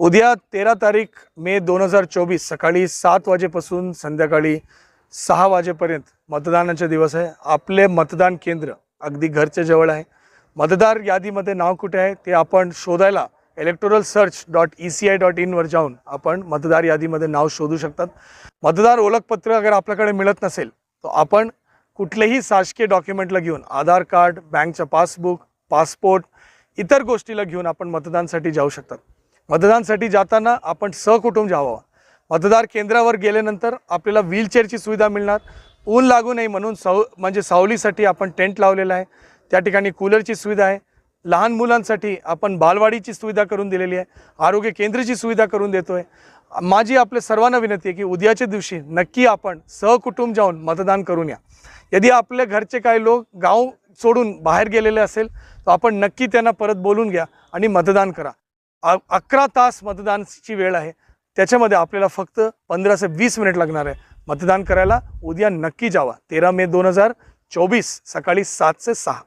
उद्या तेरा तारीख मे दोन हजार चोवीस सकाळी सात वाजेपासून संध्याकाळी सहा वाजेपर्यंत मतदानाचे दिवस आहे. आपले मतदान केंद्र अगदी घरच्या जवळ आहे. मतदार यादीमध्ये नाव कुठे आहे ते आपण शोधायला electoral search dot E C I dot इनवर जाऊन आपण मतदार यादीमध्ये नाव शोधू शकतात. मतदार ओळखपत्र अगर आपल्याकडे मिळत नसेल तर आपण कुठलेही शासकीय डॉक्युमेंटला घेऊन आधार कार्ड बँकचं पासबुक पासपोर्ट इतर गोष्टीला घेऊन आपण मतदानसाठी जाऊ शकतात. मतदानसाठी जाताना आपण सहकुटुंब जावं. मतदार केंद्रावर गेल्यानंतर आपल्याला व्हीलचेअरची सुविधा मिळणार. ऊन लागू नये म्हणून साव म्हणजे सावलीसाठी आपण टेंट लावलेला आहे. त्या ठिकाणी कूलरची सुविधा आहे. लहान मुलांसाठी आपण बालवाडीची सुविधा करून दिलेली आहे. आरोग्य केंद्राची सुविधा करून देतो आहे माझी आपल्या सर्वांना विनंती आहे की उद्याच्या दिवशी नक्की आपण सहकुटुंब जाऊन मतदान करून या. यदि आपल्या घरचे काही लोक गाव सोडून बाहेर गेलेले असेल तर आपण नक्की त्यांना परत बोलून घ्या आणि मतदान करा. अ अकरा तास मतदानाची वेळ आहे. त्याच्यामध्ये आपल्याला फक्त पंधरा ते वीस मिनिट लागणार आहे मतदान करायला. उद्या नक्की जावा. तेरा मे दोन हजार चोवीस सकाळी सात ते सहा.